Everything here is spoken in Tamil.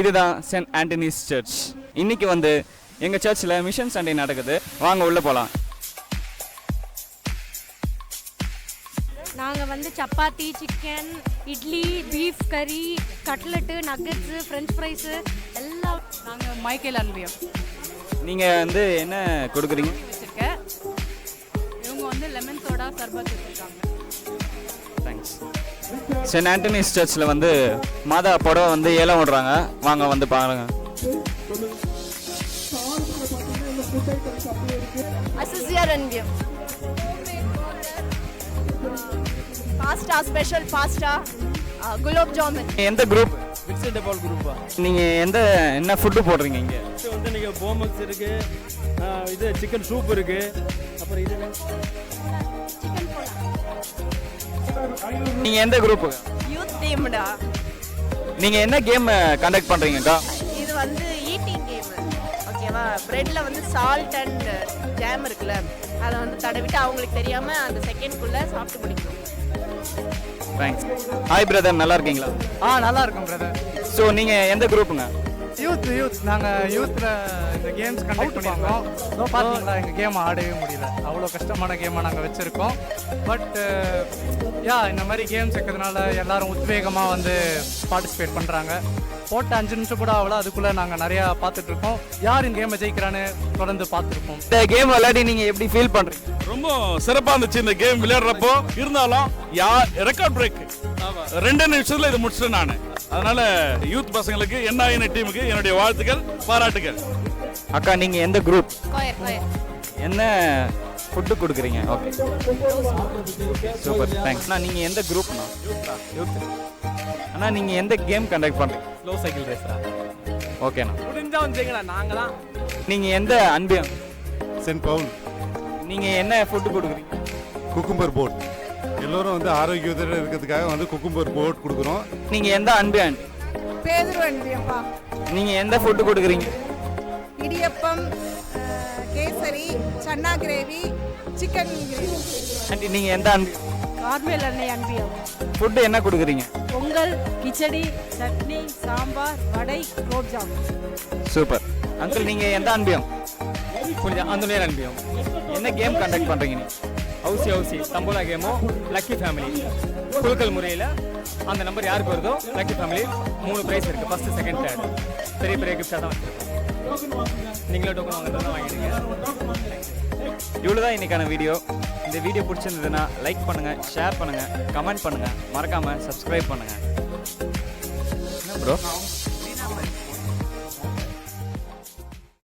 இதுதான் சென்ட் ஆண்டனிஸ் சர்ச். இன்னைக்கு வந்து எங்கள் சர்ச்சில் மிஷன் சண்டே நடக்குது. வாங்க உள்ளே போகலாம் நாங்கள் வந்து சப்பாத்தி சிக்கன் இட்லி பீஃப் கறி கட்லெட்டு நக்கட்ஸு ஃப்ரெஞ்ச் ஃப்ரைஸு எல்லாம் நாங்கள் மைக்கேல் அன்பியம் நீங்கள் வந்து என்ன கொடுக்குறீங்க? வச்சுருக்கேன் இவங்க வந்து லெமன் சோடா சர்பத் வச்சுருக்காங்க. தேங்க்ஸ் சென்ட் ஆண்டனிஸ் சர்ச்சில் வந்து மாதா புடவை வந்து ஏலம் விடுறாங்க. வாங்க வந்து பாருங்க. அசிசியர் அன்பியம் pasta special pasta gulab jamun. எந்த குரூப் மிக்சட் பால் குரூப்பா நீங்கள் எந்த என்ன ஃபுட்டு போடுறீங்க இங்கே? வந்து நீங்கள் போமக்ஸ் இருக்கு இது சிக்கன் சூப் இருக்கு. அப்புறம் இது நீங்கள் எந்த குரூப்பு யூத் டீம்டா நீங்கள் என்ன கேம் கண்டக்ட் பண்ணுறீங்கக்கா இது வந்து ஈட்டிங் கேம் ஓகேவா பிரெட்ல வந்து சால்ட் அண்ட் ஜாம் இருக்குல்ல. அதை வந்து தடவிட்டு அவங்களுக்கு தெரியாம அந்த செகண்ட்குள்ள சாப்பிட்டு முடிக்கணும். தேங்க்ஸ் ஹாய் பிரதர் நல்லா இருக்கீங்களா? ஆ நல்லா இருக்கும் பிரதர் ஸோ நீங்கள் எந்த குரூப்புங்க யூத் யூத் நாங்கள் யூத்தில் இந்த கேம்ஸ் கண்டக்ட் பண்ணியிருக்கோம். பார்த்தீங்களா எங்கள் கேம் ஆடவே முடியல. அவ்வளோ கஷ்டமான கேமை நாங்கள் வச்சுருக்கோம். பட் யா இந்த மாதிரி கேம்ஸ் இருக்கிறதுனால எல்லாரும் உத்வேகமாக வந்து பார்ட்டிசிபேட் பண்ணுறாங்க போட்ட அஞ்சு நிமிஷம் கூட ஆகல. அதுக்குள்ளே நாங்கள் நிறையா பார்த்துட்ருக்கோம் யார் இந்த கேமை ஜெயிக்கிறான்னு தொடர்ந்து பார்த்துருப்போம். இந்த கேம் விளையாடி நீங்கள் எப்படி ஃபீல் பண்ணுறீங்க ரொம்ப சிறப்பா இருந்துச்சு இந்த கேம் விளையாடுறப்போ. இருந்தாலும் யா ரெக்கார்ட் பிரேக் ரெண்டு நிமிஷத்துல இது முடிச்சிட்டேன் நான். அதனால யூத் பசங்களுக்கு என்ன டீமுக்கு என்னுடைய வாழ்த்துக்கள் பாராட்டுகள் அக்கா நீங்கள் எந்த குரூப் கோயர் கோயர். என்ன ஃபுட்டு கொடுக்குறீங்க? ஓகே சூப்பர் தேங்க்ஸ் அண்ணா நீங்கள் எந்த குரூப்ண்ணா யூத் அண்ணா நீங்கள் எந்த கேம் கண்டக்ட் பண்ணுறீங்க ஸ்லோ சைக்கிள் ரேஸா ஓகேண்ணா முடிஞ்சா வந்துங்களா நாங்கள் தான் நீங்கள் எந்த அன்பியம்? சென்ட் பவுல் நீங்கள் என்ன ஃபுட்டு கொடுக்குறீங்க? குக்கும்பர் போட் எல்லோரும் வந்து ஆரோக்கியத்தோட இருக்கிறதுக்காக வந்து குக்கும்பர் போட் கொடுக்குறோம். நீங்கள் எந்த அன்பியான் பேதுரு அன்பியம்பா நீங்கள் எந்த ஃபுட்டு கொடுக்குறீங்க? Idiyappam kesari channa gravy chicken gravy. Aunty நீங்கள் எந்த அன்பியம் கார்மேல் அன்னை அன்பியம் ஃபுட்டு என்ன கொடுக்குறீங்க? பொங்கல் கிச்சடி சட்னி சாம்பார் வடை குலோப் ஜாமுன் சூப்பர் அங்கிள் நீங்கள் எந்த அன்பியம்? கொஞ்சம் அந்த நேரம் அன்பியம். என்ன கேம் கண்டக்ட் பண்ணுறீங்க நீ ஹவுசி ஹவுசி தம்போலா கேமோ லக்கி ஃபேமிலி. குழுக்கள் முறையில் அந்த நம்பர் யாருக்கு வருதோ லக்கி ஃபேமிலி மூணு ப்ரைஸ் இருக்குது ஃபஸ்ட்டு செகண்ட் தேர்ட் பெரிய பெரிய கிஃப்டாக தான் வச்சுருக்கோம். நீங்களே டோக்கன் வாங்குறதா வாங்கிடுங்க. இவ்வளோ தான் இன்னைக்கான வீடியோ இந்த வீடியோ பிடிச்சிருந்ததுன்னா லைக் பண்ணுங்கள் ஷேர் பண்ணுங்கள் கமெண்ட் பண்ணுங்கள் மறக்காமல் சப்ஸ்கிரைப் பண்ணுங்கள் என்ன ப்ரோ